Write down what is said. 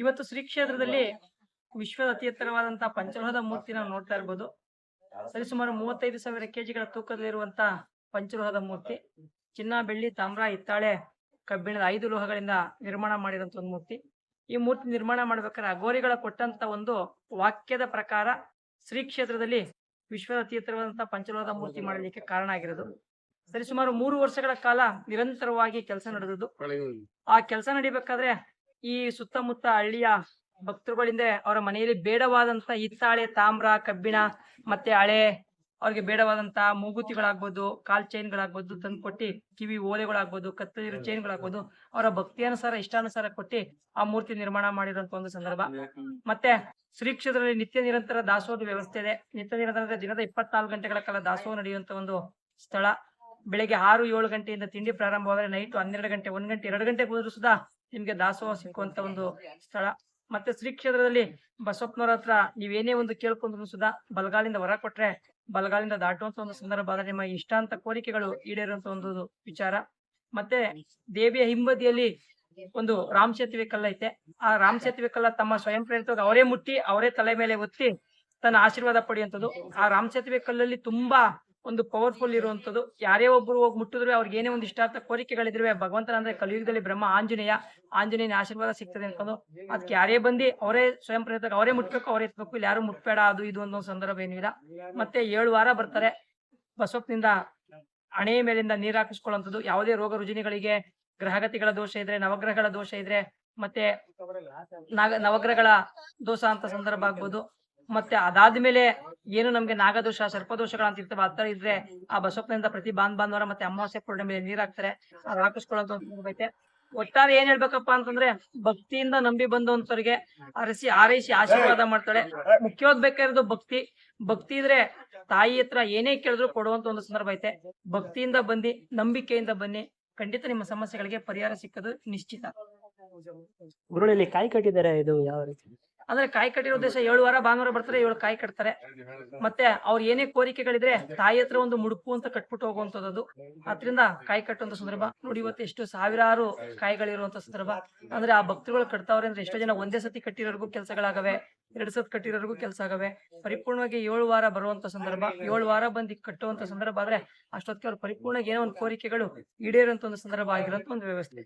ಇವತ್ತು ಶ್ರೀ ಕ್ಷೇತ್ರದಲ್ಲಿ ವಿಶ್ವದ ಅತಿ ಎತ್ತರವಾದಂತಹ ಪಂಚಲೋಹದ ಮೂರ್ತಿ ನಾವು ನೋಡ್ತಾ ಇರ್ಬೋದು. ಸರಿಸುಮಾರು ಮೂವತ್ತೈದು ಸಾವಿರ ಕೆಜಿಗಳ ತೂಕದಲ್ಲಿರುವಂತ ಪಂಚಲೋಹದ ಮೂರ್ತಿ. ಚಿನ್ನ, ಬೆಳ್ಳಿ, ತಾಮ್ರ, ಹಿತ್ತಾಳೆ, ಕಬ್ಬಿಣದ ಐದು ಲೋಹಗಳಿಂದ ನಿರ್ಮಾಣ ಮಾಡಿದಂತ ಒಂದು ಮೂರ್ತಿ. ಈ ಮೂರ್ತಿ ನಿರ್ಮಾಣ ಮಾಡ್ಬೇಕಾದ್ರೆ ಅಗೋರಿಗಳ ಕೊಟ್ಟಂತ ಒಂದು ವಾಕ್ಯದ ಪ್ರಕಾರ ಶ್ರೀ ಕ್ಷೇತ್ರದಲ್ಲಿ ವಿಶ್ವದ ಅತಿ ಎತ್ತರವಾದಂತಹ ಪಂಚಲೋಹದ ಮೂರ್ತಿ ಮಾಡಲಿಕ್ಕೆ ಕಾರಣ ಆಗಿರೋದು. ಸರಿಸುಮಾರು ಮೂರು ವರ್ಷಗಳ ಕಾಲ ನಿರಂತರವಾಗಿ ಕೆಲಸ ನಡೆದದ್ದು. ಆ ಕೆಲಸ ನಡಿಬೇಕಾದ್ರೆ ಈ ಸುತ್ತಮುತ್ತ ಹಳ್ಳಿಯ ಭಕ್ತರುಗಳಿಂದ ಅವರ ಮನೆಯಲ್ಲಿ ಬೇಡವಾದಂತ ಹಿತ್ತಾಳೆ ತಾಮ್ರ ಕಬ್ಬಿಣ ಮತ್ತೆ ಹಳೆ ಅವ್ರಿಗೆ ಬೇಡವಾದಂತ ಮೂಗುತಿಗಳಾಗ್ಬೋದು ಕಾಲ್ ಚೈನ್ಗಳಾಗ್ಬೋದು ತಂದು ಕೊಟ್ಟಿ ಕಿವಿ ಓಲೆಗಳಾಗ್ಬೋದು ಕತ್ತಲಿರೋ ಚೈನ್ಗಳಾಗ್ಬೋದು ಅವರ ಭಕ್ತಿಯಾನುಸಾರ ಇಷ್ಟಾನುಸಾರ ಕೊಟ್ಟಿ ಆ ಮೂರ್ತಿ ನಿರ್ಮಾಣ ಮಾಡಿರುವಂತ ಒಂದು ಸಂದರ್ಭ. ಮತ್ತೆ ಶ್ರೀ ಕ್ಷೇತ್ರದಲ್ಲಿ ನಿತ್ಯ ನಿರಂತರ ದಾಸೋಹದ ವ್ಯವಸ್ಥೆ ಇದೆ. ನಿತ್ಯ ನಿರಂತರ ದಿನದ ಇಪ್ಪತ್ನಾಲ್ಕು ಗಂಟೆಗಳ ಕಾಲ ದಾಸೋಹ ನಡೆಯುವಂತ ಒಂದು ಸ್ಥಳ. ಬೆಳಿಗ್ಗೆ ಆರು ಏಳು ಗಂಟೆಯಿಂದ ತಿಂಡಿ ಪ್ರಾರಂಭವಾದ್ರೆ ನೈಟ್ ಹನ್ನೆರಡು ಗಂಟೆ ಒಂದ್ ಗಂಟೆ ಎರಡು ಗಂಟೆ ಹೋದ್ರು ಸುಧಾ ನಿಮ್ಗೆ ದಾಸೋಹ ಸಿಕ್ಕುವಂತ ಒಂದು ಸ್ಥಳ. ಮತ್ತೆ ಶ್ರೀ ಕ್ಷೇತ್ರದಲ್ಲಿ ಬಸವಪ್ಪನವ್ರ ಹತ್ರ ನೀವೇನೇ ಒಂದು ಕೇಳ್ಕೊಂಡ್ರು ಸುಧಾ ಬಲಗಾಲಿಂದ ಹೊರ ಕೊಟ್ರೆ ಬಲಗಾಲಿಂದ ದಾಟುವಂತ ಒಂದು ಸಂದರ್ಭ ಆದ್ರೆ ನಿಮ್ಮ ಇಷ್ಟಾಂತ ಕೋರಿಕೆಗಳು ಈಡೇರುವಂತ ಒಂದು ವಿಚಾರ. ಮತ್ತೆ ದೇವಿಯ ಹಿಂಬದಿಯಲ್ಲಿ ಒಂದು ರಾಮ್ ಸೇತುವೆ ಕಲ್ಲ ಐತೆ. ಆ ರಾಮ್ ಸೇತುವೆ ಕಲ್ಲ ತಮ್ಮ ಸ್ವಯಂ ಪ್ರೇರಿತವಾಗಿ ಅವರೇ ಮುಟ್ಟಿ, ಅವರೇ ತಲೆ ಮೇಲೆ ಒತ್ತಿ ತನ್ನ ಆಶೀರ್ವಾದ ಪಡೆಯುವಂಥದ್ದು. ಆ ರಾಮ್ ಸೇತುವೆ ಕಲ್ಲಲ್ಲಿ ತುಂಬಾ ಒಂದು ಪವರ್ಫುಲ್ ಇರುವಂತದ್ದು ಯಾರೇ ಒಬ್ರು ಹೋಗಿ ಮುಟ್ಟಿದ್ರೆ ಅವ್ರಿಗೆ ಏನೇ ಒಂದು ಇಷ್ಟಾರ್ಥ ಕೋರಿಕೆಗಳಿದ್ರೆ ಭಗವಂತನ ಅಂದ್ರೆ ಕಲಿಯುಗದಲ್ಲಿ ಬ್ರಹ್ಮ ಆಂಜನೇಯ ಆಂಜನೇಯನ ಆಶೀರ್ವಾದ ಸಿಗ್ತದೆ ಅನ್ಕೊಂಡು ಅದಕ್ಕೆ ಯಾರೇ ಬಂದಿ ಅವರೇ ಸ್ವಯಂ ಪ್ರೇರಿತ ಅವರೇ ಮುಟ್ಬೇಕು ಅವರೇ ಎತ್ಬೇಕು ಇಲ್ಲಿ ಯಾರು ಮುಟ್ಬೇಡ ಅದು ಇದು ಅನ್ನೋ ಸಂದರ್ಭ ಏನಿಲ್ಲ. ಮತ್ತೆ ಏಳು ವಾರ ಬರ್ತಾರೆ. ಬಸವಪ್ಪನಿಂದ ಹಣೆಯ ಮೇಲಿಂದ ನೀರು ಹಾಕಿಸ್ಕೊಳ್ಳುವಂಥದ್ದು. ಯಾವುದೇ ರೋಗ ರುಜಿನಿಗಳಿಗೆ ಗ್ರಹಗತಿಗಳ ದೋಷ ಇದ್ರೆ ನವಗ್ರಹಗಳ ದೋಷ ಇದ್ರೆ ಮತ್ತೆ ನಾಗ ನವಗ್ರಹಗಳ ದೋಷ ಅಂತ ಸಂದರ್ಭ ಆಗ್ಬೋದು. ಮತ್ತೆ ಅದಾದ್ಮೇಲೆ ಏನು ನಮ್ಗೆ ನಾಗದೋಷ, ಸರ್ಪದೋಷಗಳ ಅಂತ ಇರ್ತವೆ ಆತರ ಇದ್ರೆ ಆ ಬಸಪ್ಪನಿಂದ ಪ್ರತಿ ಬಾಂಧ ಬಾಂಧವರ ಮತ್ತೆ ಅಮಾವಾಸ್ಯ ಪೂರ್ಣಿಮೆ ಮೇಲೆ ನೀರ್ ಹಾಕ್ತಾರೆ. ಅದ್ ಸಂದರ್ಭ ಐತೆ ಒಟ್ಟಾರೆ ಏನ್ ಹೇಳ್ಬೇಕಪ್ಪ ಅಂತಂದ್ರೆ ಭಕ್ತಿಯಿಂದ ನಂಬಿ ಬಂದವಂತವ್ರಿಗೆ ಅರಸಿ ಆರೈಸಿ ಆಶೀರ್ವಾದ ಮಾಡ್ತಾಳೆ. ಮುಖ್ಯವಾದ ಬೇಕಾಗಿರೋದು ಭಕ್ತಿ. ಭಕ್ತಿ ಇದ್ರೆ ತಾಯಿ ಹತ್ರ ಏನೇ ಕೇಳಿದ್ರು ಕೊಡುವಂತ ಒಂದು ಸಂದರ್ಭ ಐತೆ. ಭಕ್ತಿಯಿಂದ ಬಂದಿ ನಂಬಿಕೆಯಿಂದ ಬನ್ನಿ. ಖಂಡಿತ ನಿಮ್ಮ ಸಮಸ್ಯೆಗಳಿಗೆ ಪರಿಹಾರ ಸಿಕ್ಕದು ನಿಶ್ಚಿತ. ಕಾಯಿ ಕಟ್ಟಿದ್ದಾರೆ, ಇದು ಯಾವ ರೀತಿ? ಅಂದ್ರೆ ಕಾಯಿ ಕಟ್ಟಿರೋ ಉದ್ದೇಶ ಏಳು ವಾರ ಭಾನುವಾರ ಬರ್ತಾರೆ, ಏಳು ಕಾಯಿ ಕಟ್ತಾರೆ. ಮತ್ತೆ ಅವ್ರ ಏನೇ ಕೋರಿಕೆಗಳಿದ್ರೆ ತಾಯಿ ಹತ್ರ ಒಂದು ಮುಡುಪು ಅಂತ ಕಟ್ಬಿಟ್ಟು ಹೋಗುವಂತದ್ದು ಅದ್ರಿಂದ ಕಾಯಿ ಕಟ್ಟುವಂತ ಸಂದರ್ಭ. ನೋಡಿ, ಇವತ್ತು ಎಷ್ಟು ಸಾವಿರಾರು ಕಾಯಿಗಳಿರುವಂತ ಸಂದರ್ಭ. ಅಂದ್ರೆ ಆ ಭಕ್ತರುಗಳು ಕಟ್ತಾವ್ರೆ ಅಂದ್ರೆ ಎಷ್ಟೋ ಜನ ಒಂದೇ ಸತಿ ಕಟ್ಟಿರೋರ್ಗು ಕೆಲಸಗಳಾಗವೆ, ಎರಡು ಸತಿ ಕಟ್ಟಿರೋರ್ಗೂ ಕೆಲಸ ಆಗವೆ ಪರಿಪೂರ್ಣವಾಗಿ ಏಳು ವಾರ ಬರುವಂತ ಸಂದರ್ಭ. ಏಳು ವಾರ ಬಂದು ಕಟ್ಟುವಂತ ಸಂದರ್ಭ ಆದ್ರೆ ಅಷ್ಟೊತ್ತಿಗೆ ಅವ್ರ ಪರಿಪೂರ್ಣವಾಗಿ ಏನೋ ಒಂದು ಕೋರಿಕೆಗಳು ಈಡೇರುವಂತ ಒಂದು ಸಂದರ್ಭ ಆಗಿರೋಂತ ಒಂದು ವ್ಯವಸ್ಥೆ.